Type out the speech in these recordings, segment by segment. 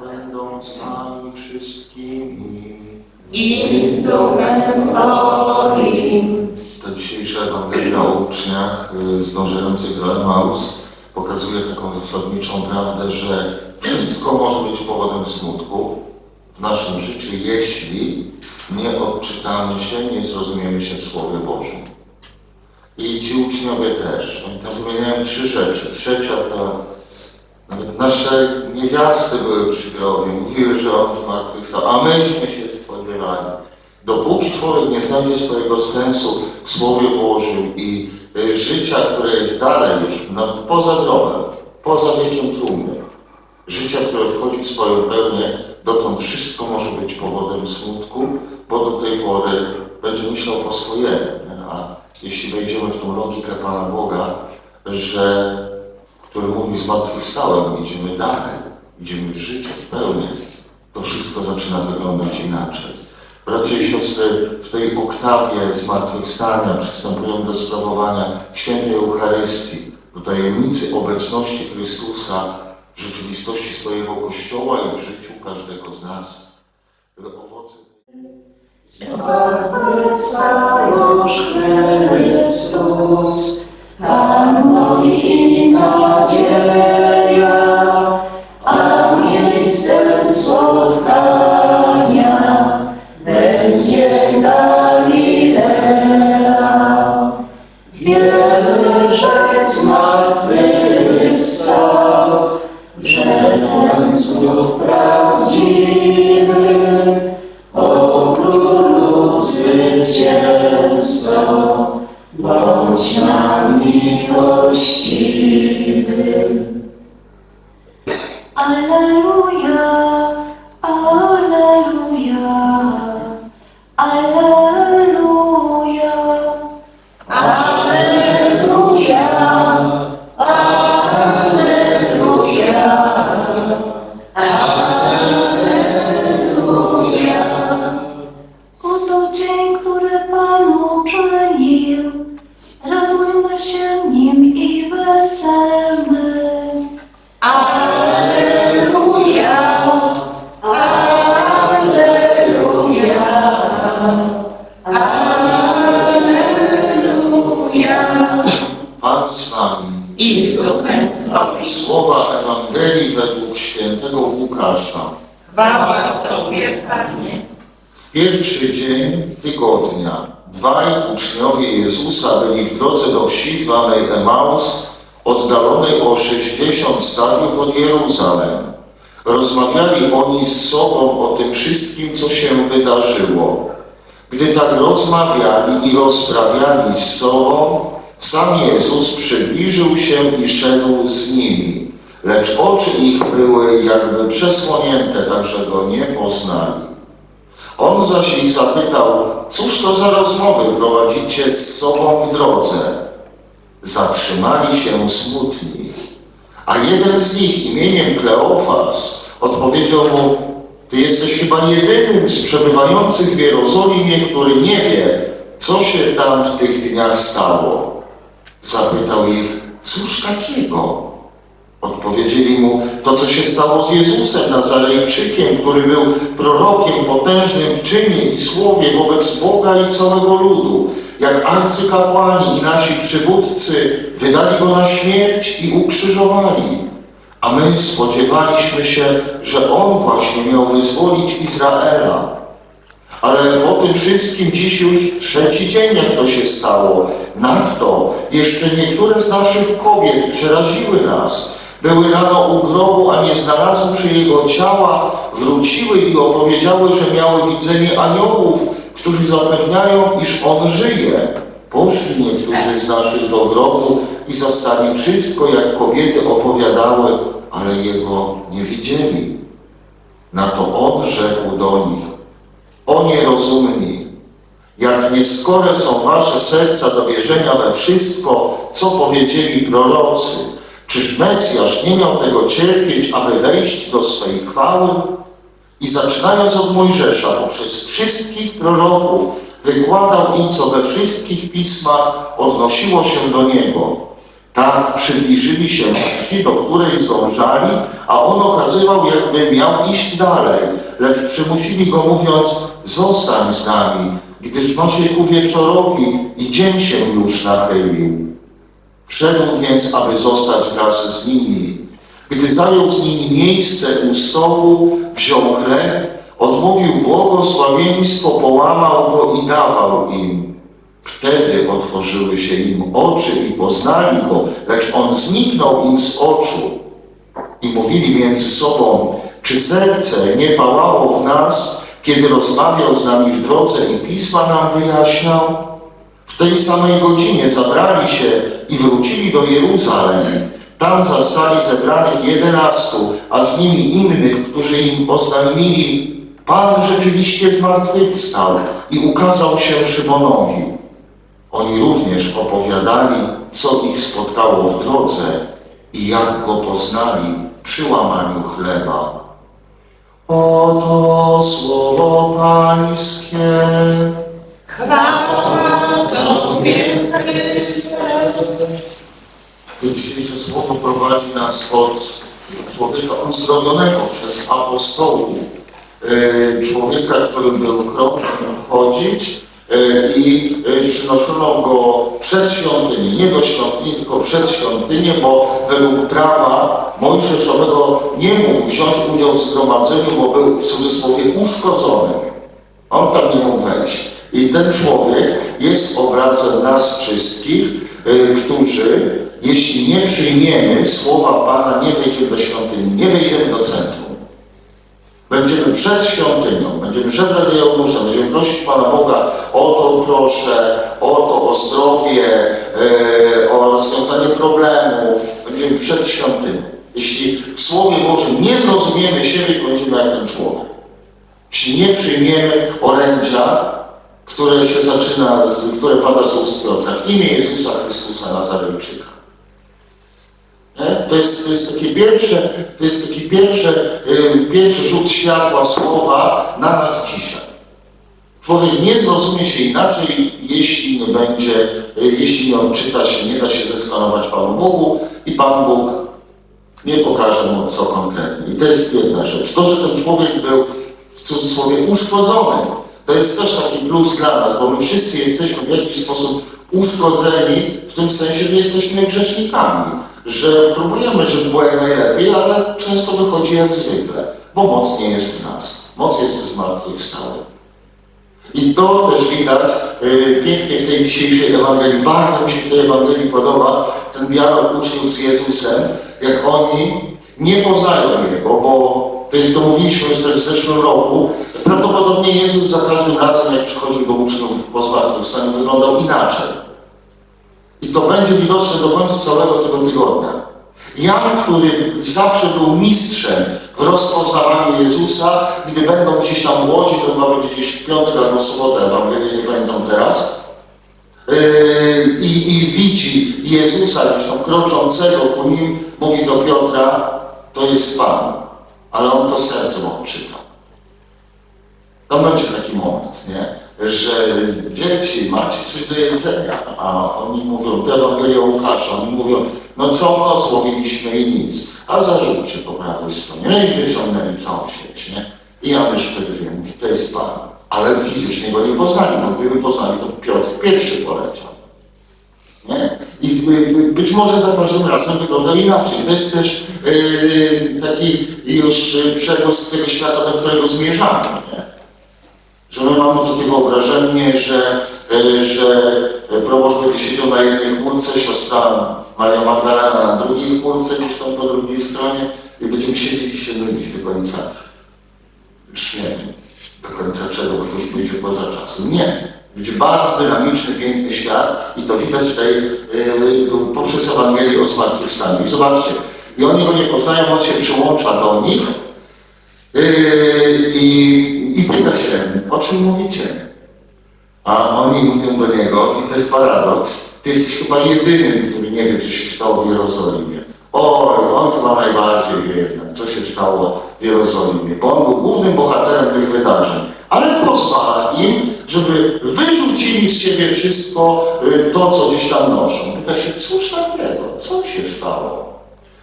Będą z nami wszystkimi. i z duchem Twoim. Ta dzisiejsza Ewangelia o uczniach y, zdążających do Emaus pokazuje taką zasadniczą prawdę, że wszystko może być powodem smutku w naszym życiu, jeśli nie odczytamy się, nie zrozumiemy się w Słowie Bożym. I ci uczniowie też. Oni tam wymieniają trzy rzeczy. Trzecia to nasze niewiasty były przy grobie, mówiły, że on zmartwychwstał, a myśmy się spodziewali. Dopóki człowiek nie znajdzie swojego sensu w Słowie Bożym i y, życia, które jest dalej już, nawet poza grobem, poza wiekiem trumny, życia, które wchodzi w swoją pełnię, dotąd wszystko może być powodem smutku, bo do tej pory będzie myślał po swojemu. A jeśli wejdziemy w tą logikę Pana Boga, że mówi zmartwychwstałem, idziemy dalej, idziemy w życie, w pełni, to wszystko zaczyna wyglądać inaczej. Bracia i siostry, w tej oktawie zmartwychwstania przystępują do sprawowania świętej Eucharystii, do tajemnicy obecności Chrystusa w rzeczywistości swojego Kościoła i w życiu każdego z nas. Owoce Zmartwychwstają Chrystus, zwycięzco, bądź nam miłościwy. Alleluja, Alleluja, Alleluja. Alleluja, Alleluja. Oto dzień, uczynił. Radujmy się nim i weselmy. Alleluja, Alleluja, Alleluja. Pan z nami. I z duchem Twoim. Słowa Ewangelii według świętego Łukasza. Chwała Tobie, Panie. W pierwszy dzień tygodnia dwaj uczniowie Jezusa byli w drodze do wsi zwanej Emaus, oddalonej o 60 stadiów od Jeruzalem. Rozmawiali oni z sobą o tym wszystkim, co się wydarzyło. Gdy tak rozmawiali i rozprawiali z sobą, sam Jezus przybliżył się i szedł z nimi, lecz oczy ich były jakby przesłonięte, tak że go nie poznali. On zaś ich zapytał, cóż to za rozmowy prowadzicie z sobą w drodze? Zatrzymali się smutni. A jeden z nich imieniem Kleofas odpowiedział mu, ty jesteś chyba jedynym z przebywających w Jerozolimie, który nie wie, co się tam w tych dniach stało. Zapytał ich, cóż takiego? Odpowiedzieli mu to, co się stało z Jezusem Nazarejczykiem, który był prorokiem potężnym w czynie i słowie wobec Boga i całego ludu. Jak arcykapłani i nasi przywódcy wydali go na śmierć i ukrzyżowali. A my spodziewaliśmy się, że on właśnie miał wyzwolić Izraela. Ale po tym wszystkim dziś już trzeci dzień, jak to się stało. Nadto jeszcze niektóre z naszych kobiet przeraziły nas. Były rano u grobu, a nie znalazłszy jego ciała, wróciły i opowiedziały, że miały widzenie aniołów, którzy zapewniają, iż on żyje. Poszli niektórzy z naszych do grobu i zastali wszystko, jak kobiety opowiadały, ale jego nie widzieli. Na to on rzekł do nich, o nierozumni, jak nieskore są wasze serca do wierzenia we wszystko, co powiedzieli prorocy. Czyż Mesjasz nie miał tego cierpieć, aby wejść do swej chwały? I zaczynając od Mojżesza, poprzez wszystkich proroków, wykładał im, co we wszystkich pismach odnosiło się do Niego. Tak przybliżyli się wsi, do której zdążali, a On okazał pokazywał, jakby miał iść dalej, lecz przymusili go mówiąc, zostań z nami, gdyż może ku wieczorowi i dzień się już nachylił. Wszedł więc, aby zostać wraz z nimi. Gdy zajął z nimi miejsce u stołu, wziął chleb, odmówił błogosławieństwo, połamał go i dawał im. Wtedy otworzyły się im oczy i poznali go, lecz on zniknął im z oczu. I mówili między sobą, czy serce nie pałało w nas, kiedy rozmawiał z nami w drodze i pisma nam wyjaśniał? Tej samej godzinie zabrali się i wrócili do Jeruzalem. Tam zastali zebranych jedenastu, a z nimi innych, którzy im oznajmili, Pan rzeczywiście zmartwychwstał i ukazał się Szymonowi. Oni również opowiadali, co ich spotkało w drodze i jak go poznali przy łamaniu chleba. Oto słowo Pańskie. Chwała dzisiejsze słowo prowadzi nas od człowieka uzdrowionego przez apostołów, e, człowieka, którym był krąg chodzić e, i e, przynoszono go przed świątynię, nie do świątyni, tylko przed świątynię, bo według prawa mojżeszowego nie mógł wziąć udziału w zgromadzeniu, bo był w cudzysłowie uszkodzony. On tam nie mógł wejść. I ten człowiek jest obrazem nas wszystkich, y, którzy, jeśli nie przyjmiemy słowa Pana, nie wejdziemy do świątyni, nie wejdziemy do centrum. Będziemy przed świątynią, będziemy żebrać jałmużnę, będziemy prosić Pana Boga o to proszę, o to o zdrowie, y, o rozwiązanie problemów. Będziemy przed świątynią. Jeśli w Słowie Bożym nie zrozumiemy siebie, będziemy jak ten człowiek. Jeśli nie przyjmiemy orędzia, które się zaczyna, z, które pada z ust Piotra, w imię Jezusa Chrystusa Nazarejczyka. Nie? To, jest, to jest takie pierwsze, to jest taki pierwsze, y, pierwszy rzut światła słowa na nas dzisiaj. Człowiek nie zrozumie się inaczej, jeśli nie będzie, y, jeśli nie odczyta się, nie da się zeskanować Panu Bogu i Pan Bóg nie pokaże mu co konkretnie. I to jest jedna rzecz. To, że ten człowiek był w cudzysłowie uszkodzony, to jest też taki plus dla nas, bo my wszyscy jesteśmy w jakiś sposób uszkodzeni w tym sensie, że jesteśmy grzesznikami, że próbujemy, żeby było jak najlepiej, ale często wychodzi jak zwykle, bo moc nie jest w nas. Moc jest w zmartwychwstałym. I to też widać y, pięknie w tej dzisiejszej Ewangelii. Bardzo mi się w tej Ewangelii podoba ten dialog uczniów z Jezusem, jak oni nie poznają Jego, bo to, mówiliśmy już też w zeszłym roku, prawdopodobnie Jezus za każdym razem, jak przychodził do uczniów po zmartwychwstaniu, wyglądał inaczej. I to będzie widoczne do końca całego tego tygodnia. Jan, który zawsze był mistrzem w rozpoznawaniu Jezusa, gdy będą gdzieś tam w Łodzi, to chyba będzie gdzieś w piątek albo w sobotę, Ewangelii nie pamiętam teraz, yy, i, i widzi Jezusa gdzieś tam kroczącego ku nim, mówi do Piotra, to jest Pan, ale on to sercem odczyta. To będzie taki moment, nie? że dzieci, macie coś do jedzenia, a oni mówią, to Ewangelia Łukasza, oni mówią, no co noc łowiliśmy i nic, a zarzućcie po prawej stronie. No i wyciągnęli całą sieć, nie? I Jan już wtedy wie, to jest Pan. Ale fizycznie go nie poznali, bo gdyby poznali, to Piotr pierwszy poleciał. Nie? I być może za każdym razem wygląda inaczej. To jest też yy, taki już y, przegłos tego świata, do którego zmierzamy. Nie? Że my mamy takie wyobrażenie, że, yy, że proboszcz będzie siedział na jednej chmurce, siostra Maria Magdalena na drugiej chmurce, gdzieś tam po drugiej stronie i będziemy siedzieć i się nudzić do końca. Już nie wiem, do końca czego, bo to już będzie poza czasem. Nie. Będzie bardzo dynamiczny, piękny świat i to widać tej, yy, poprzez Ewangelię o zmartwychwstaniu. I zobaczcie, i oni go nie poznają, on się przyłącza do nich yy, i, i pyta się, o czym mówicie? A oni mówią do niego, i to jest paradoks, ty jesteś chyba jedynym, który nie wie, co się stało w Jerozolimie. Oj, on chyba najbardziej wie jednak, co się stało w Jerozolimie, bo on był głównym bohaterem tych wydarzeń. Ale pozwala im, żeby wyrzucili z siebie wszystko y, to, co gdzieś tam noszą. Pyta się, cóż takiego, co się stało?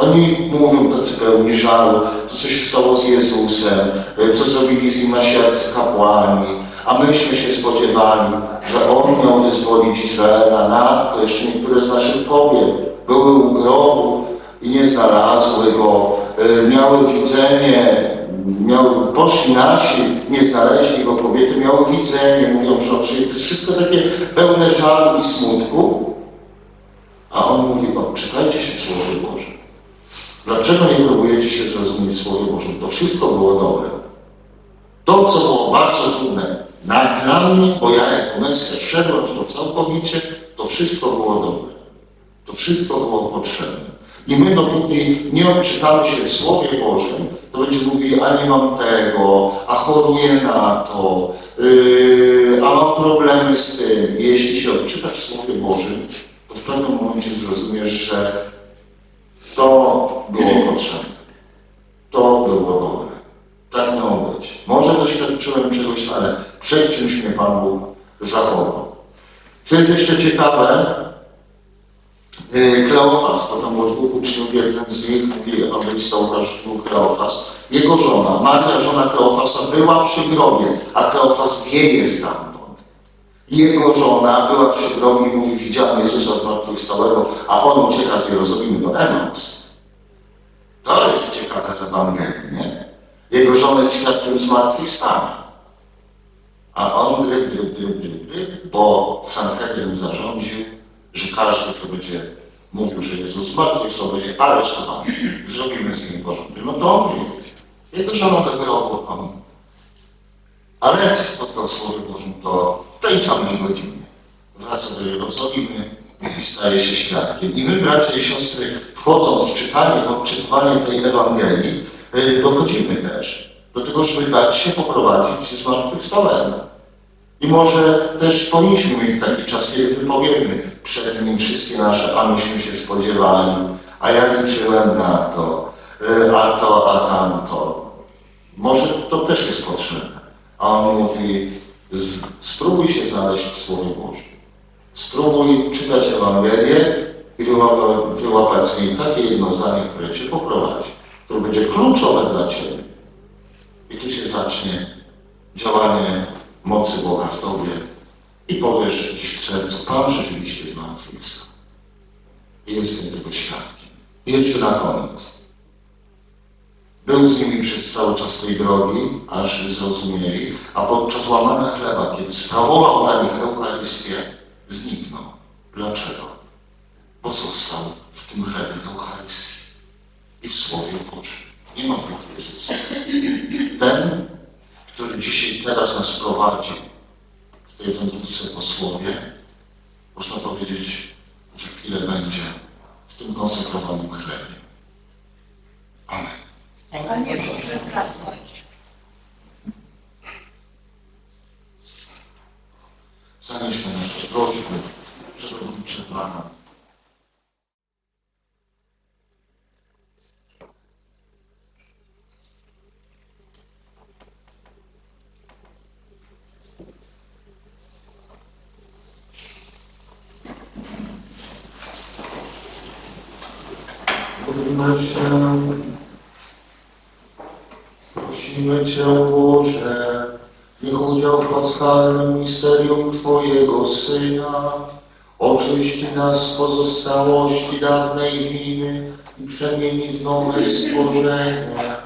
Oni mówią tacy pełni żalu, to co się stało z Jezusem, y, co zrobili z nim nasi arcykapłani, a myśmy się spodziewali, że On miał wyzwolić Izraela, nadto jeszcze niektóre z naszych kobiet były u grobu i nie znalazły go, y, miały widzenie, miały, poszli nasi, nie znaleźli go, kobiety miały widzenie, mówią, że. To jest wszystko takie pełne żalu i smutku, a on mówi, odczytajcie się w Słowie Bożym. Dlaczego nie próbujecie się zrozumieć Słowie Bożym? To wszystko było dobre. To, co było bardzo trudne na, dla mnie, bo ja jako Mesjasz wszedłem w to całkowicie, to wszystko było dobre. To wszystko było potrzebne. I my dopóki nie odczytamy się w Słowie Bożym, to będziemy mówili, a nie mam tego, a choruję na to, yy, a mam problemy z tym. I jeśli się odczytasz w Słowie Bożym, to w pewnym momencie zrozumiesz, że to było potrzebne. To było dobre. Tak miało być. Może doświadczyłem czegoś, ale przed czymś mnie Pan Bóg zachował. Co jest jeszcze ciekawe, yy, Kleofas, to tam było dwóch uczniów, jeden z nich, mówi ewangelista Łukasz, był Kleofas. Jego żona, Maria, żona Kleofasa, była przy grobie, a Kleofas wieje stamtąd. Jego żona była przy grobie i mówi, widziałem Jezusa zmartwychwstałego, a on ucieka z Jerozolimy do Emaus. To jest ciekawe Ewangelii, nie? Jego żona jest świadkiem zmartwychwstania. A on gryb, gryb, gryb, gryb, gryb, bo Sanhedrin zarządził, że każdy, kto będzie mówił, że Jezus zmartwychwstał, będzie aresztowany. Zrobimy z nim porządek. No to. Jego żona do grobu, on. Ale jak się spotkał w Słowie Bożym, to w tej samej godzinie wraca do Jerozolimy i staje się świadkiem. I my, bracia i siostry, wchodząc w czytanie, w odczytywanie tej Ewangelii, y, dochodzimy też do tego, żeby dać się poprowadzić zmartwychwstałemu. I może też powinniśmy mieć taki czas, kiedy wypowiemy przed Nim wszystkie nasze, a myśmy się spodziewali, a ja liczyłem na to, y, a to, a tamto. Może to też jest potrzebne. A on mówi, z- spróbuj się znaleźć w Słowie Bożym. Spróbuj czytać Ewangelię i wyłapać, wyłapać z niej takie jedno zdanie, które Cię poprowadzi, które będzie kluczowe dla Ciebie. I tu się zacznie działanie mocy Boga w Tobie i powiesz dziś w sercu, Pan rzeczywiście zmartwychwstał. I jestem tego świadkiem. I jeszcze na koniec. Był z nimi przez cały czas tej drogi, aż zrozumieli, a podczas łamania chleba, kiedy sprawował na nich Eucharystię, zniknął. Dlaczego? Bo został w tym chlebie Eucharystii i w Słowie Bożym. Nie ma dwóch Jezusa. Ten, który dzisiaj teraz nas prowadzi w tej wędrówce po Słowie, można powiedzieć, że chwilę będzie w tym konsekrowanym chlebie. Panie Boże, prawda. Zanieśmy nasze prośby Pana. Prosimy Cię, Boże, niech udział w paschalnym misterium Twojego Syna oczyści nas z pozostałości dawnej winy i przemieni w nowe stworzenie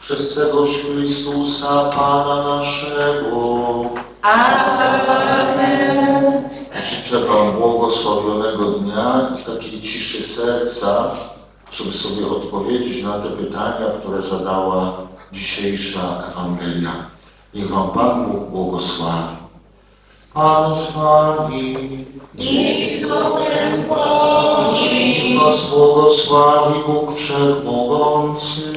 przez tegoż Chrystusa Pana naszego. Amen. Życzę Wam błogosławionego dnia i takiej ciszy serca, żeby sobie odpowiedzieć na te pytania, które zadała dzisiejsza Ewangelia. Niech Wam Pan Bóg błogosławi. Pan z Wami. I z duchem Twoim. Was błogosławi Bóg Wszechmogący,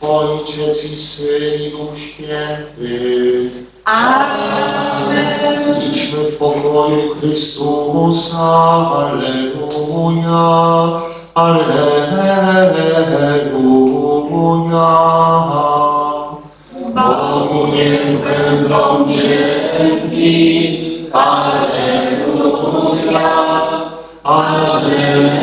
Ojciec i Syn i Duch Święty. Amen. Idźmy w pokoju Chrystusa, Alleluja, Alleluja. Bogu niech będą dzięki, Alleluja, Alleluja.